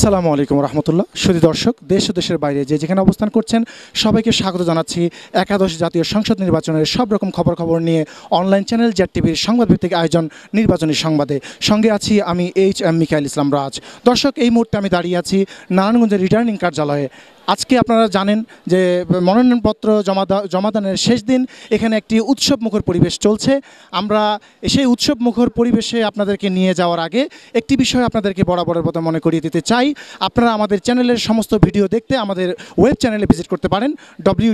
আসসালামু আলাইকুম রহমতুল্লাহ। সুদী দর্শক, দেশ ও দেশের বাইরে যে যেখানে অবস্থান করছেন, সবাইকে স্বাগত জানাচ্ছি একাদশ জাতীয় সংসদ নির্বাচনের সব রকম খবর খবর নিয়ে অনলাইন চ্যানেল জ্যাট টিভির সংবাদভিত্তিক আয়োজন নির্বাচনী সংবাদে। সঙ্গে আছি আমি এইচ এম মিকাইল ইসলাম রাজ দর্শক, এই মুহূর্তে আমি দাঁড়িয়ে আছি নারায়ণগঞ্জের রিটার্নিং কার্যালয়ে। আজকে আপনারা জানেন যে মনোনয়নপত্র জমা জমাদানের শেষ দিন এখানে একটি উৎসব মুখর পরিবেশ চলছে। আমরা সেই উৎসব মুখর পরিবেশে আপনাদেরকে নিয়ে যাওয়ার আগে একটি বিষয় আপনাদেরকে বরাবরের মতো মনে করিয়ে দিতে চাই। আপনারা আমাদের চ্যানেলের সমস্ত ভিডিও দেখতে আমাদের ওয়েব চ্যানেলে ভিজিট করতে পারেন। W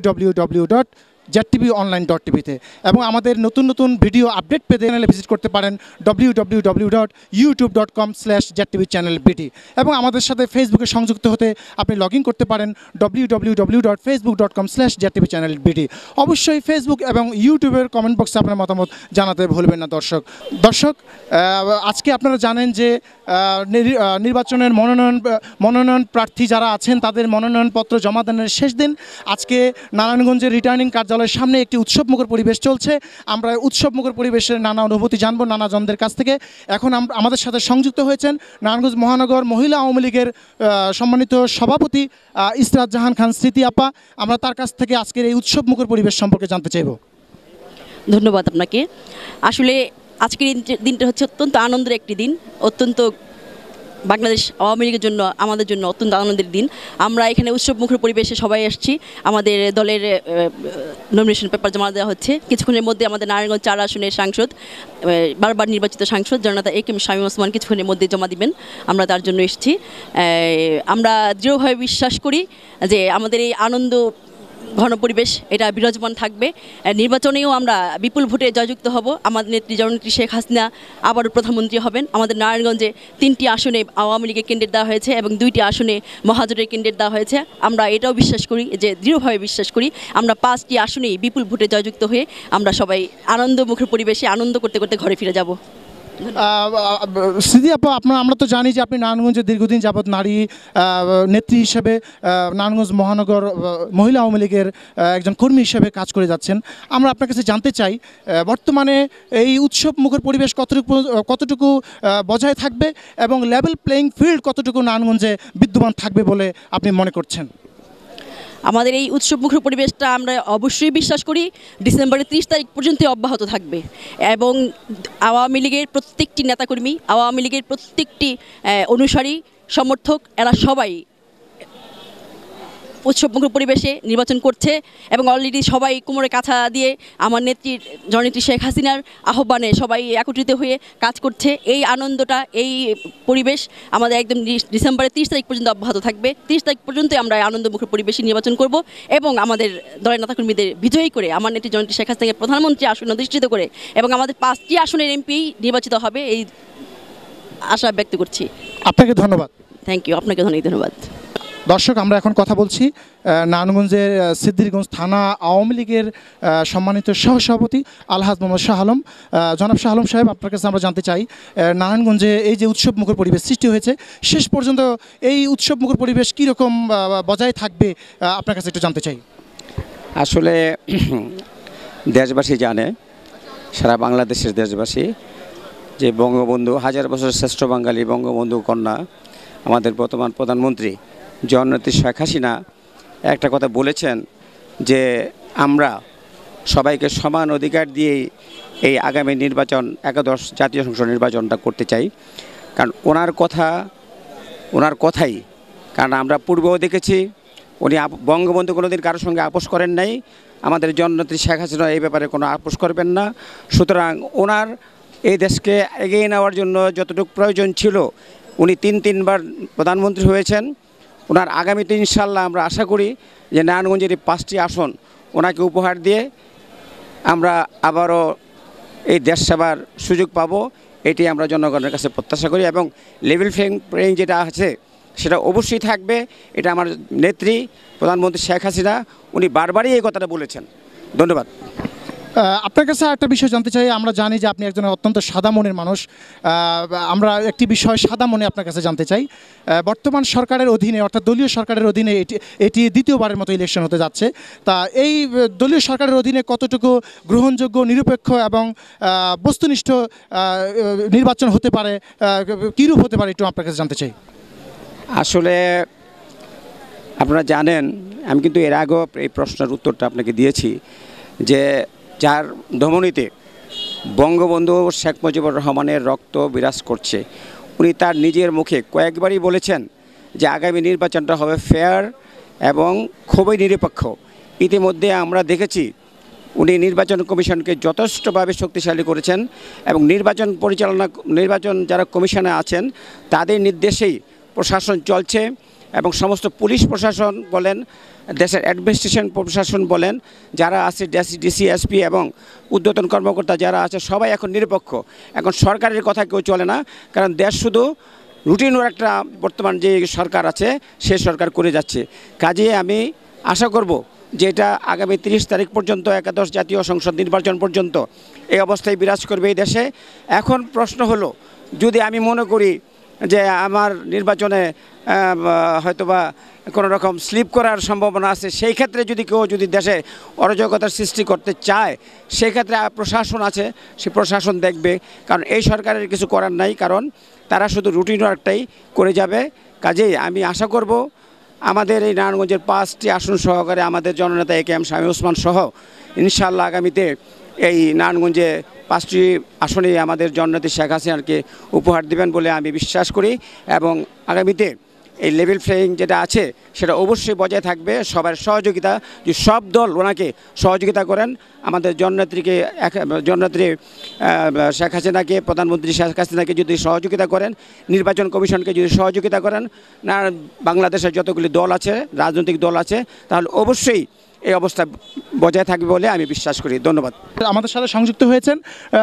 Z TV online dot টিভিতে এবং আমাদের নতুন নতুন ভিডিও আপডেট পেতে চ্যানেলে ভিজিট করতে পারেন W W W dot YouTube dot com slash Zat TV channel BT এবং আমাদের সাথে ফেসবুকে সংযুক্ত হতে আপনি লগ ইন করতে পারেন W W W dot Facebook dot com slash Zat TV channel BT অবশ্যই ফেসবুক এবং ইউটিউবের কমেন্ট বক্সে আপনার মতামত জানাতে ভুলবেন না দর্শক। দর্শক আজকে আপনারা জানেন যে নির্বাচনের মনোনয়ন মনোনয়ন প্রার্থী যারা আছেন তাদের মনোনয়নপত্র জমা দানের শেষ দিন। আজকে নারায়ণগঞ্জের রিটার্নিং কার্যালয়ের সামনে একটি উৎসবমুখর পরিবেশ চলছে। আমরা উৎসবমুখর পরিবেশের নানা অনুভূতি জানব নানা জনদের কাছ থেকে। এখন আম- আমাদের সাথে সংযুক্ত হয়েছেন নারায়ণগঞ্জ মহানগর মহিলা আওয়ামী লীগের সম্মানিত সভাপতি ইসরাত জাহান খান স্মৃতি আপা। আমরা তার কাছ থেকে আজকের এই উৎসবমুখর পরিবেশ সম্পর্কে জানতে চাইব। ধন্যবাদ আপনাকে। আসলে আজকের দিনটা হচ্ছে অত্যন্ত আনন্দের একটি দিন, অত্যন্ত বাংলাদেশ আওয়ামী লীগের জন্য, আমাদের জন্য অত্যন্ত আনন্দের দিন। আমরা এখানে উৎসবমুখর পরিবেশে সবাই আসছি। আমাদের দলের নমিনেশন পেপার জমা দেওয়া হচ্ছে। কিছুক্ষণের মধ্যে আমাদের নারায়ণগঞ্জ চার আসনের সাংসদ বারবার নির্বাচিত সাংসদ জনতা এ কেম শামীম ওসমান কিছুক্ষণের মধ্যে জমা দিবেন। আমরা তার জন্য এসেছি। আমরা দৃঢ়ভাবে বিশ্বাস করি যে আমাদের এই আনন্দ ঘন পরিবেশ, এটা বিরাজমান থাকবে। নির্বাচনেও আমরা বিপুল ভোটে জয়যুক্ত হব। আমাদের নেত্রী জননেত্রী শেখ হাসিনা আবারও প্রধানমন্ত্রী হবেন। আমাদের নারায়ণগঞ্জে তিনটি আসনে আওয়ামী লীগের কেন্দ্রের দেওয়া হয়েছে এবং দুইটি আসনে মহাজোটের কেন্দ্রের দেওয়া হয়েছে। আমরা এটাও বিশ্বাস করি যে, দৃঢ়ভাবে বিশ্বাস করি, আমরা পাঁচটি আসনেই বিপুল ভোটে জয়যুক্ত হয়ে আমরা সবাই আনন্দমুখর পরিবেশে আনন্দ করতে করতে ঘরে ফিরে যাব। স্মৃতি আপা, আপনার, আমরা তো জানি যে আপনি নারায়ণগঞ্জে দীর্ঘদিন যাবৎ নারী নেত্রী হিসেবে নারায়ণগঞ্জ মহানগর মহিলা আওয়ামী লীগের একজন কর্মী হিসেবে কাজ করে যাচ্ছেন। আমরা আপনার কাছে জানতে চাই বর্তমানে এই উৎসব মুখর পরিবেশ কতটুকু কতটুকু বজায় থাকবে এবং লেভেল প্লেয়িং ফিল্ড কতটুকু নারায়ণগঞ্জে বিদ্যমান থাকবে বলে আপনি মনে করছেন? আমাদের এই উৎসবমুখর পরিবেশটা আমরা অবশ্যই বিশ্বাস করি, ডিসেম্বরের ত্রিশ তারিখ পর্যন্ত অব্যাহত থাকবে। এবং আওয়ামী লীগের প্রত্যেকটি নেতাকর্মী, আওয়ামী লীগের প্রত্যেকটি অনুসারী, সমর্থক, এরা সবাই উৎসবমুখর পরিবেশে নির্বাচন করছে এবং অলরেডি সবাই কোমরে কাছা দিয়ে আমার নেত্রীর জননেত্রী শেখ হাসিনার আহ্বানে সবাই একত্রিত হয়ে কাজ করছে। এই আনন্দটা এই পরিবেশ আমাদের একদম ডিসেম্বরের তিরিশ তারিখ পর্যন্ত অব্যাহত থাকবে। তিরিশ তারিখ পর্যন্ত আমরা আনন্দমুখর পরিবেশে নির্বাচন করব এবং আমাদের দলের নেতাকর্মীদের বিজয়ী করে আমার নেত্রী জননেত্রী শেখ হাসিনাকে প্রধানমন্ত্রী আসন অধিষ্ঠিত করে এবং আমাদের পাঁচটি আসনের এমপি নির্বাচিত হবে এই আশা ব্যক্ত করছি। আপনাকে ধন্যবাদ। থ্যাংক ইউ আপনাকে অনেক ধন্যবাদ। দর্শক, আমরা এখন কথা বলছি নারায়ণগঞ্জের সিদ্দিরগঞ্জ থানা আওয়ামী লীগের সম্মানিত সহসভাপতি আলহাজ মোহাম্মদ শাহ আলম। জনাব শাহ আলম সাহেব, আপনার কাছে আমরা জানতে চাই নারায়ণগঞ্জে এই যে উৎসব মুখর পরিবেশ সৃষ্টি হয়েছে, শেষ পর্যন্ত এই উৎসব মুখর পরিবেশ কীরকম বজায় থাকবে আপনার কাছে একটু জানতে চাই। আসলে দেশবাসী জানে, সারা বাংলাদেশের দেশবাসী, যে বঙ্গবন্ধু, হাজার বছর শ্রেষ্ঠ বাঙালি বঙ্গবন্ধু কন্যা, আমাদের বর্তমান প্রধানমন্ত্রী জননেত্রী শেখ হাসিনা একটা কথা বলেছেন যে আমরা সবাইকে সমান অধিকার দিয়েই এই আগামী নির্বাচন, একাদশ জাতীয় সংসদ নির্বাচনটা করতে চাই। কারণ ওনার কথা, ওনার কথাই। কারণ আমরা পূর্বেও দেখেছি, উনি বঙ্গবন্ধু কোনোদিন কারোর সঙ্গে আপোষ করেন নাই। আমাদের জননেত্রী শেখ হাসিনা এই ব্যাপারে কোনো আপোষ করবেন না। সুতরাং ওনার এই দেশকে এগিয়ে নেওয়ার জন্য যতটুকু প্রয়োজন ছিল, উনি তিন তিনবার প্রধানমন্ত্রী হয়েছেন। ওনার আগামীতে ইনশাল্লাহ আমরা আশা করি যে নারায়ণগঞ্জের এই পাঁচটি আসন ওনাকে উপহার দিয়ে আমরা আবারও এই দেশ সেবার সুযোগ পাব, এটি আমরা জনগণের কাছে প্রত্যাশা করি এবং লেভেল প্লেইং যেটা আছে সেটা অবশ্যই থাকবে। এটা আমার নেত্রী প্রধানমন্ত্রী শেখ হাসিনা, উনি বারবারই এই কথাটা বলেছেন। ধন্যবাদ। আপনার কাছে একটা বিষয় জানতে চাই। আমরা জানি যে আপনি একজন অত্যন্ত সাদা মনের মানুষ। আমরা একটি বিষয় সাদা মনে আপনার কাছে জানতে চাই। বর্তমান সরকারের অধীনে, অর্থাৎ দলীয় সরকারের অধীনে এটি এটি দ্বিতীয়বারের মতো ইলেকশন হতে যাচ্ছে। তা এই দলীয় সরকারের অধীনে কতটুকু গ্রহণযোগ্য, নিরপেক্ষ এবং বস্তুনিষ্ঠ নির্বাচন হতে পারে কীরূপ হতে পারে একটু আপনার কাছে জানতে চাই। আসলে আপনারা জানেন, আমি কিন্তু এর আগেও এই প্রশ্নের উত্তরটা আপনাকে দিয়েছি যে যার ধমনীতে বঙ্গবন্ধু শেখ মুজিবুর রহমানের রক্ত বিরাজ করছে। উনি তার নিজের মুখে কয়েকবারই বলেছেন যে আগামী নির্বাচনটা হবে ফেয়ার এবং খুবই নিরপেক্ষ। ইতিমধ্যে আমরা দেখেছি উনি নির্বাচন কমিশনকে যথেষ্টভাবে শক্তিশালী করেছেন এবং নির্বাচন পরিচালনা, নির্বাচন যারা কমিশনে আছেন, তাদের নির্দেশেই প্রশাসন চলছে। এবং সমস্ত পুলিশ প্রশাসন বলেন, দেশের অ্যাডমিনিস্ট্রেশন প্রশাসন বলেন, যারা আছে ডিসি এসপি এবং উদ্যতন কর্মকর্তা যারা আছে, সবাই এখন নিরপেক্ষ। এখন সরকারের কথা কেউ চলে না, কারণ দেশ শুধু রুটিনও একটা বর্তমান যে সরকার আছে, সে সরকার করে যাচ্ছে। কাজে আমি আশা করব যে এটা আগামী তিরিশ তারিখ পর্যন্ত, একাদশ জাতীয় সংসদ নির্বাচন পর্যন্ত এই অবস্থায় বিরাজ করবে এই দেশে। এখন প্রশ্ন হলো, যদি আমি মনে করি যে আমার নির্বাচনে হয়তোবা কোনো রকম স্লিপ করার সম্ভাবনা আছে, সেই ক্ষেত্রে যদি কেউ যদি দেশে অরাজকতার সৃষ্টি করতে চায়, সেই ক্ষেত্রে প্রশাসন আছে, সে প্রশাসন দেখবে। কারণ এই সরকারের কিছু করার নাই, কারণ তারা শুধু রুটিন ওয়ার্কটাই করে যাবে। কাজেই আমি আশা করব, আমাদের এই নারায়ণগঞ্জের পাঁচটি আসন সহকারে আমাদের জননেতা এ কে এম স্বামী ওসমান সহ ইনশাল্লাহ আগামীতে এই নারায়ণগঞ্জে পাঁচটি আসনে আমাদের জননেত্রী শেখ হাসিনাকে উপহার দেবেন বলে আমি বিশ্বাস করি এবং আগামীতে এই লেভেল প্লেয়িং যেটা আছে, সেটা অবশ্যই বজায় থাকবে। সবার সহযোগিতা, যে সব দল ওনাকে সহযোগিতা করেন। আমাদের জননেত্রীকে জননেত্রী শেখ হাসিনাকে, প্রধানমন্ত্রী শেখ হাসিনাকে যদি সহযোগিতা করেন, নির্বাচন কমিশনকে যদি সহযোগিতা করেন, না, বাংলাদেশের যতগুলি দল আছে, রাজনৈতিক দল আছে, তাহলে অবশ্যই এই অবস্থা বজায় থাকবে বলে আমি বিশ্বাস করি। ধন্যবাদ। আমাদের সাথে সংযুক্ত হয়েছেন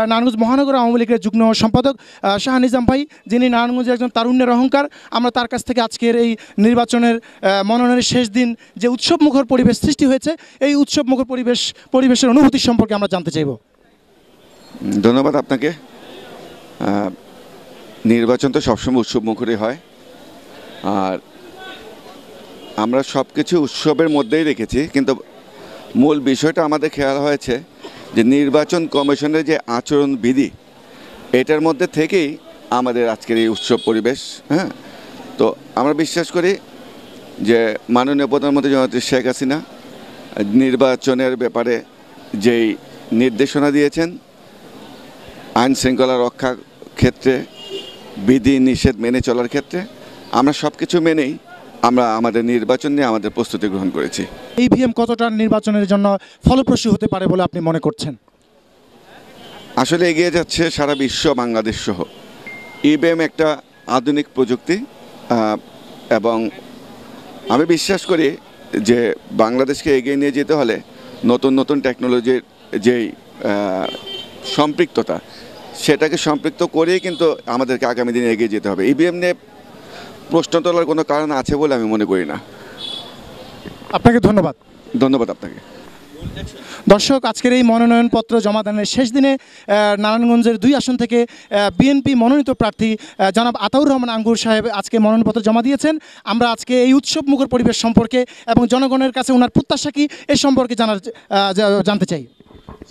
নারায়ণগঞ্জ মহানগর আওয়ামী লীগের যুগ্ম সম্পাদক আহ, শাহ নিজাম ভাই যিনি নারায়ণগঞ্জের একজন তারুণ্যের অহংকার। আমরা তার কাছ থেকে আজকের এই নির্বাচনের মনোনয়নের শেষ দিন যে উৎসব মুখর পরিবেশ সৃষ্টি হয়েছে এই উৎসব মুখর পরিবেশ পরিবেশের অনুভূতি সম্পর্কে আমরা জানতে চাইব। ধন্যবাদ আপনাকে। নির্বাচন তো সবসময় উৎসব মুখরই হয়। আর আমরা সব কিছু উৎসবের মধ্যেই রেখেছি, কিন্তু মূল বিষয়টা আমাদের খেয়াল হয়েছে যে নির্বাচন কমিশনের যে আচরণ বিধি, এটার মধ্যে থেকেই আমাদের আজকের এই উৎসব পরিবেশ হ্যাঁ? তো আমরা বিশ্বাস করি যে মাননীয় প্রধানমন্ত্রী জননেত্রী শেখ হাসিনা নির্বাচনের ব্যাপারে যেই নির্দেশনা দিয়েছেন আইন শৃঙ্খলা রক্ষা ক্ষেত্রে, বিধি নিষেধ মেনে চলার ক্ষেত্রে, আমরা সব কিছু মেনেই আমরা আমাদের নির্বাচন নিয়ে আমাদের প্রস্তুতি গ্রহণ করেছি। ইভিএম কতটা নির্বাচনের জন্য ফলপ্রসূ হতে পারে বলে আপনি মনে করছেন? আসলে এগিয়ে যাচ্ছে সারা বিশ্ব বাংলাদেশ সহ। ইভিএম একটা আধুনিক প্রযুক্তি এবং আমি বিশ্বাস করি যে বাংলাদেশকে এগিয়ে নিয়ে যেতে হলে নতুন নতুন টেকনোলজির যেই সম্পৃক্ততা সেটাকে সম্পৃক্ত করেই কিন্তু আমাদেরকে আগামী দিনে এগিয়ে যেতে হবে। ইভিএম নিয়ে প্রশ্ন তোলার কোনো কারণ আছে বলে আমি মনে করি না। আপনাকে ধন্যবাদ। ধন্যবাদ আপনাকে। দর্শক আজকের এই মনোনয়নপত্র জমা দানের শেষ দিনে নারায়ণগঞ্জের দুই আসন থেকে বিএনপি মনোনীত প্রার্থী জনাব আতাউর রহমান আঙ্গুর সাহেব আজকে মনোনয়নপত্র জমা দিয়েছেন। আমরা আজকে এই উৎসব মুখর পরিবেশ সম্পর্কে এবং জনগণের কাছে ওনার প্রত্যাশা কি এ সম্পর্কে জানার জানতে চাই।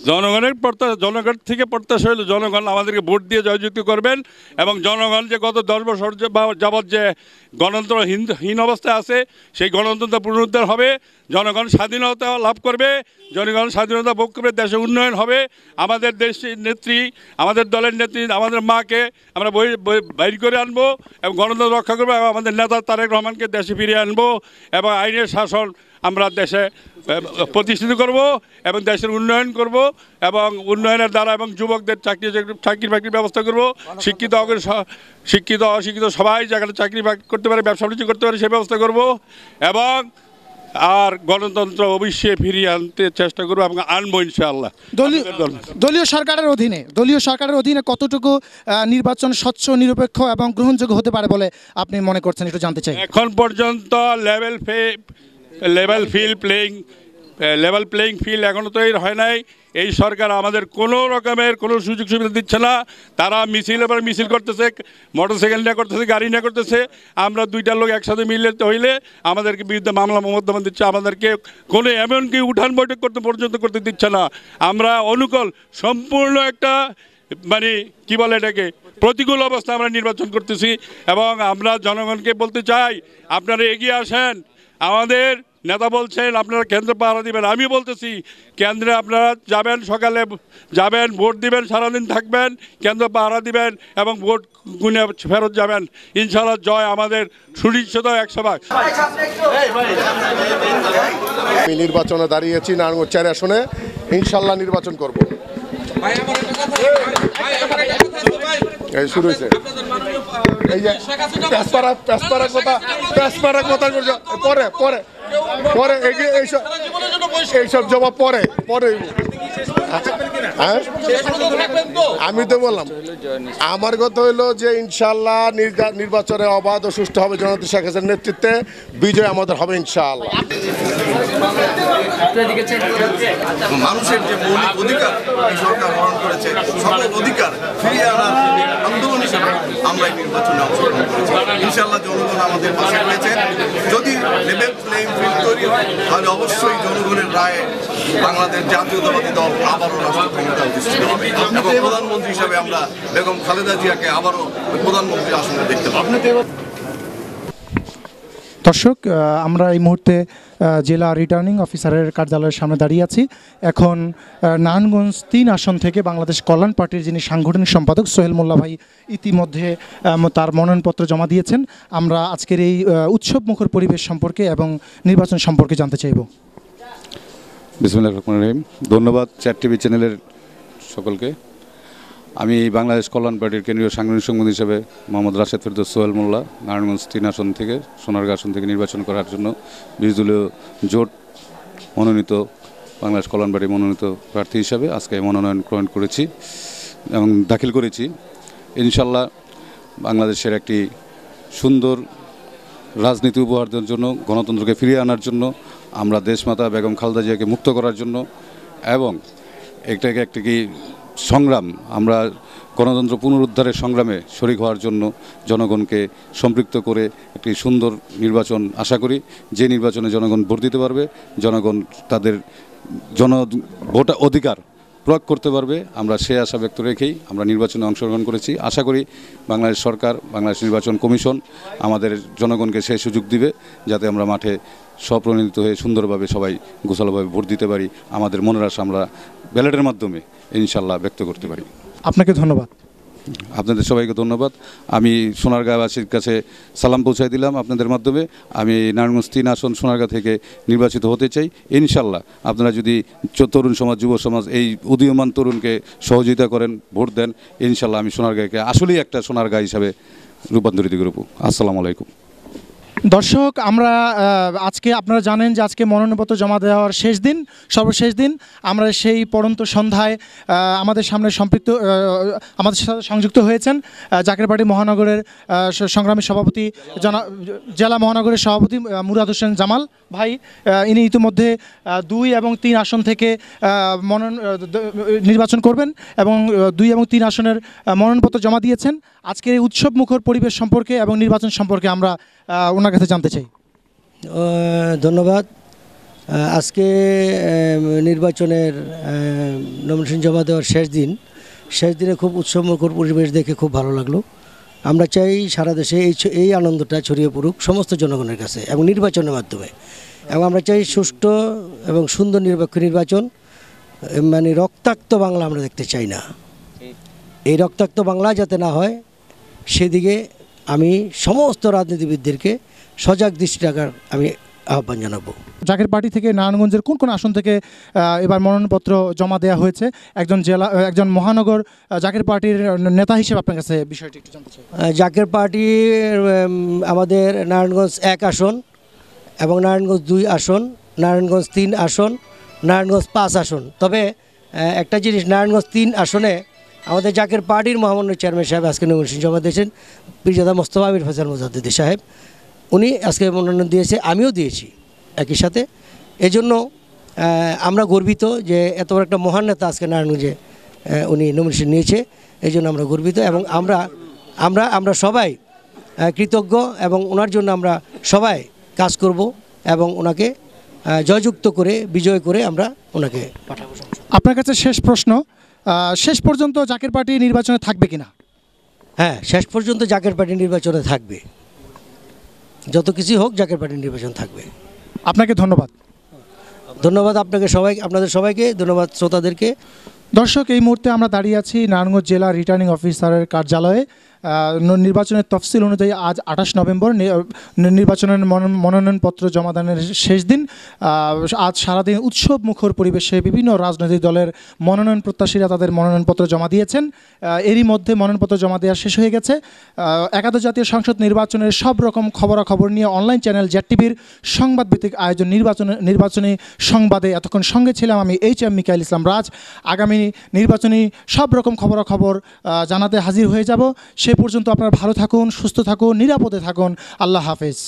জনগণের প্রত্যাশা, জনগণ থেকে প্রত্যাশা হলো জনগণ আমাদেরকে ভোট দিয়ে জয়যুক্ত করবেন এবং জনগণ যে গত দশ বছর যাবৎ যে গণতন্ত্র হীন- অবস্থায় আছে, সেই গণতন্ত্র পুনরুদ্ধার হবে, জনগণ স্বাধীনতা লাভ করবে, জনগণ স্বাধীনতা ভোগ করবে, দেশে উন্নয়ন হবে, আমাদের দেশের নেত্রী, আমাদের দলের নেত্রী, আমাদের মাকে আমরা বই- বাইর করে আনব এবং গণতন্ত্র রক্ষা করব এবং আমাদের নেতা তারেক রহমানকে দেশে ফিরিয়ে আনব এবং আইনের শাসন আমরা দেশে প্রতিষ্ঠিত করব এবং দেশের উন্নয়ন করব এবং উন্নয়নের দ্বারা এবং যুবকদের চাকরি চাকরি বাকরির ব্যবস্থা করব। শিক্ষিত শিক্ষিত অশিক্ষিত সবাই জায়গাটা চাকরি বাকরি করতে পারে ব্যবসা বাণিজ্য করতে পারে সেই ব্যবস্থা করব এবং আর গণতন্ত্র অবশ্যই ফিরিয়ে আনতে চেষ্টা করব এবং আনব ইনশাআল্লাহ। দলীয় দলীয় সরকারের অধীনে দলীয় সরকারের অধীনে কতটুকু নির্বাচন স্বচ্ছ নিরপেক্ষ এবং গ্রহণযোগ্য হতে পারে বলে আপনি মনে করছেন একটু জানতে চাই। এখন পর্যন্ত লেভেল ফে level field playing level playing field এখনও তৈরি হয় নাই। এই সরকার আমাদের কোনো রকমের কোনো সুযোগ সুবিধা দিচ্ছে না। তারা মিছিল, এবার মিছিল করতেছে মোটর সাইকেল নিয়ে করতেছে, গাড়ি নিয়ে করতেছে। আমরা দুইটা লোক একসাথে মিলে হইলে আমাদেরকে বিরুদ্ধে মামলা মোকদ্দমা দিচ্ছে। আমাদেরকে কোনো এমনকি উঠান বৈঠক করতে পর্যন্ত করতে দিচ্ছে না। আমরা অনুকূল, সম্পূর্ণ একটা মানে কি বলে এটাকে, প্রতিকূল অবস্থা আমরা নির্বাচন করতেছি। এবং আমরা জনগণকে বলতে চাই, আপনারা এগিয়ে আসেন। আমাদের নেতা বলছেন, আপনারা কেন্দ্রে পাহারা দিবেন। আমি বলতেছি, কেন্দ্রে আপনারা যাবেন সকালে, যাবেন, ভোট দিবেন, সারাদিন থাকবেন, কেন্দ্র পাহারা দিবেন এবং ভোট গুনে ফেরত যাবেন। ইনশাল্লাহ জয় আমাদের সুনিশ্চিত একশো ভাগ নির্বাচনে দাঁড়িয়েছি, নারায়ণগঞ্জ চার আসনে। ইনশাল্লাহ নির্বাচন করব। এই শুরু হয়েছে। এই যে কথা কথা। পরে পরে পরে এইসব এইসব জবাব পরে পরে। আমি তো বললাম। আমার কথা হইল যে ইনশাল্লাহ নির্বাচনে অবাধ ও সুষ্ঠু হবে জনতা শেখ হাসিনার নেতৃত্বে। বিজয় আমাদের হবে ইনশাল্লাহ মানুষের যে মৌলিক অধিকার সরকার হরণ করেছে সকল অধিকার ফিরিয়ে আনার আন্দোলন আমরা এই নির্বাচনে অংশগ্রহণ করেছি। ইনশাল্লাহ জনগণ আমাদের পাশে রয়েছে। যদি লেভেল প্লেইং ফিল্ড তৈরি হয়, তাহলে অবশ্যই জনগণের রায়ে বাংলাদেশ জাতীয়তাবাদী দল আবারও রাষ্ট্র ক্ষমতা অধিষ্ঠিত হবে। এবং প্রধানমন্ত্রী হিসাবে আমরা বেগম খালেদা জিয়াকে আবারও প্রধানমন্ত্রী আসনে দেখতে পাবো। দর্শক আমরা এই মুহূর্তে জেলা রিটার্নিং অফিসারের কার্যালয়ের সামনে দাঁড়িয়ে আছি। এখন নারায়ণগঞ্জ তিন আসন থেকে বাংলাদেশ কল্যাণ পার্টির যিনি সাংগঠনিক সম্পাদক সোহেল মোল্লা ভাই ইতিমধ্যে তার মনোনয়নপত্র জমা দিয়েছেন। আমরা আজকের এই উৎসব মুখর পরিবেশ সম্পর্কে এবং নির্বাচন সম্পর্কে জানতে চাইব। বিসমুল্লাহ রহমান রহিম। ধন্যবাদ চার টিভি চ্যানেলের সকলকে। আমি বাংলাদেশ কল্যাণ পার্টির কেন্দ্রীয় সাংগঠনিক সংগঠন হিসেবে মোহাম্মদ রাশেদ ফেরদৌস সোহেল মোল্লা, নারায়ণগঞ্জ তিন আসন থেকে সোনারগাঁ আসন থেকে নির্বাচন করার জন্য বিরোধীদলীয় জোট মনোনীত বাংলাদেশ কল্যাণ পার্টি মনোনীত প্রার্থী হিসাবে আজকে মনোনয়ন গ্রহণ করেছি এবং দাখিল করেছি। ইনশাল্লাহ বাংলাদেশের একটি সুন্দর রাজনীতি উপহার দেওয়ার জন্য, গণতন্ত্রকে ফিরিয়ে আনার জন্য, আমরা দেশমাতা বেগম খালদা জিয়াকে মুক্ত করার জন্য এবং এটাকে একটা কি সংগ্রাম, আমরা গণতন্ত্র পুনরুদ্ধারের সংগ্রামে শরিক হওয়ার জন্য জনগণকে সম্পৃক্ত করে একটি সুন্দর নির্বাচন আশা করি। যে নির্বাচনে জনগণ ভোট দিতে পারবে, জনগণ তাদের জন ভোটা অধিকার প্রয়োগ করতে পারবে, আমরা সে আশা ব্যক্ত রেখেই আমরা নির্বাচনে অংশগ্রহণ করেছি। আশা করি বাংলাদেশ সরকার, বাংলাদেশ নির্বাচন কমিশন আমাদের জনগণকে সেই সুযোগ দিবে, যাতে আমরা মাঠে স্বপ্রণীত হয়ে সুন্দরভাবে সবাই গোছালোভাবে ভোট দিতে পারি। আমাদের মনের আশা আমরা ব্যালটের মাধ্যমে ইনশাল্লাহ ব্যক্ত করতে পারি। আপনাকে ধন্যবাদ। আপনাদের সবাইকে ধন্যবাদ। আমি সোনারগাঁওবাসীর কাছে সালাম পৌঁছাই দিলাম আপনাদের মাধ্যমে। আমি নারায়ণগঞ্জ তিন আসন সোনারগাঁ থেকে নির্বাচিত হতে চাই। ইনশাল্লাহ আপনারা যদি তরুণ সমাজ, যুব সমাজ এই উদীয়মান তরুণকে সহযোগিতা করেন, ভোট দেন, ইনশাল্লাহ আমি সোনারগাঁকে আসলেই একটা সোনারগাঁ হিসাবে রূপান্তরিত করব। আসসালামু আলাইকুম। দর্শক আমরা আজকে আপনারা জানেন যে আজকে মনোনয়নপত্র জমা দেওয়ার শেষ দিন সর্বশেষ দিন। আমরা সেই পড়ন্ত সন্ধ্যায় আমাদের সামনে সম্পৃক্ত আমাদের সাথে সংযুক্ত হয়েছেন আহ, জাকের পার্টি মহানগরের সংগ্রামী সভাপতি জনা জেলা মহানগরের সভাপতি মুরাদ হোসেন জামাল। ভাই ইনি ইতিমধ্যে দুই এবং তিন আসন থেকে মনোনয়ন নির্বাচন করবেন এবং দুই এবং তিন আসনের মনোনয়নপত্র জমা দিয়েছেন। আজকের এই উৎসব মুখর পরিবেশ সম্পর্কে এবং নির্বাচন সম্পর্কে আমরা ওনার কাছে জানতে চাই। ধন্যবাদ। আজকে নির্বাচনের নমিনেশন জমা দেওয়ার শেষ দিন। শেষ দিনে খুব উৎসবমুখর পরিবেশ দেখে খুব ভালো লাগল। আমরা চাই সারা দেশে এই এই আনন্দটা ছড়িয়ে পড়ুক সমস্ত জনগণের কাছে এবং নির্বাচনের মাধ্যমে। এবং আমরা চাই সুষ্ঠু এবং সুন্দর নিরপেক্ষ নির্বাচন। মানে রক্তাক্ত বাংলা আমরা দেখতে চাই না। এই রক্তাক্ত বাংলা যাতে না হয়, সেদিকে আমি সমস্ত রাজনীতিবিদদেরকে সজাগ দৃষ্টি রাখার আমি আহ্বান জানাব। জাকের পার্টি থেকে নারায়ণগঞ্জের কোন কোন আসন থেকে এবার মনোনয়নপত্র জমা দেওয়া হয়েছে? একজন জেলা একজন মহানগর জাকের পার্টির নেতা হিসেবে আপনার কাছে বিষয়টি একটু জানতে চাই। জাকের পার্টির উম, আমাদের নারায়ণগঞ্জ এক আসন এবং নারায়ণগঞ্জ দুই আসন নারায়ণগঞ্জ তিন আসন নারায়ণগঞ্জ পাঁচ আসন। তবে একটা জিনিস নারায়ণগঞ্জ তিন আসনে আমাদের জাকের পার্টির মহামান্য চেয়ারম্যান সাহেব আজকে নমিনেশন জমা দিয়েছেন। পীরজাদা মোস্তফা আমির ফজল মুজাদ্দিদি সাহেব। উনি আজকে মনোনয়ন দিয়েছে, আমিও দিয়েছি একই সাথে। এজন্য আমরা গর্বিত যে এত বড় একটা মহান নেতা আজকে নারায়ণগঞ্জে উনি নমিনেশন নিয়েছে। এই জন্য আমরা গর্বিত এবং আমরা আমরা আমরা সবাই কৃতজ্ঞ এবং ওনার জন্য আমরা সবাই কাজ করব এবং ওনাকে জয়যুক্ত করে, বিজয় করে আমরা ওনাকে পাঠাবো। আপনার কাছে শেষ প্রশ্ন শেষ পর্যন্ত জাকের পার্টি নির্বাচনে থাকবে কিনা? হ্যাঁ শেষ পর্যন্ত জাকের পার্টি নির্বাচনে থাকবে। যত কিছুই হোক জাকের পার্টি নির্বাচন থাকবে। আপনাকে ধন্যবাদ। ধন্যবাদ আপনাকে সবাই আপনাদের সবাইকে ধন্যবাদ শ্রোতাদেরকে। দর্শক এই মুহূর্তে আমরা দাঁড়িয়ে আছি নারায়ণগঞ্জ জেলা রিটার্নিং অফিসারের কার্যালয়ে। নির্বাচনের তফসিল অনুযায়ী আজ আঠাশ নভেম্বর নির্বাচনের মনোনয়ন- মনোনয়নপত্র জমাদানের শেষ দিন। আজ সারাদিন উৎসব মুখর পরিবেশে বিভিন্ন রাজনৈতিক দলের মনোনয়ন প্রত্যাশীরা তাদের মনোনয়নপত্র জমা দিয়েছেন। এরই মধ্যে মনোনয়নপত্র জমা দেওয়া শেষ হয়ে গেছে। একাদশ জাতীয় সংসদ নির্বাচনের সব রকম খবরাখবর নিয়ে অনলাইন চ্যানেল জেড টিভির সংবাদ ভিত্তিক আয়োজন নির্বাচন নির্বাচনী সংবাদে এতক্ষণ সঙ্গে ছিলাম আমি এইচ এম মিকাইল ইসলাম রাজ। আগামী নির্বাচনী সব রকম খবরাখবর জানাতে হাজির হয়ে যাব। সে পর্যন্ত আপনারা ভালো থাকুন সুস্থ থাকুন নিরাপদে থাকুন। আল্লাহ হাফেজ।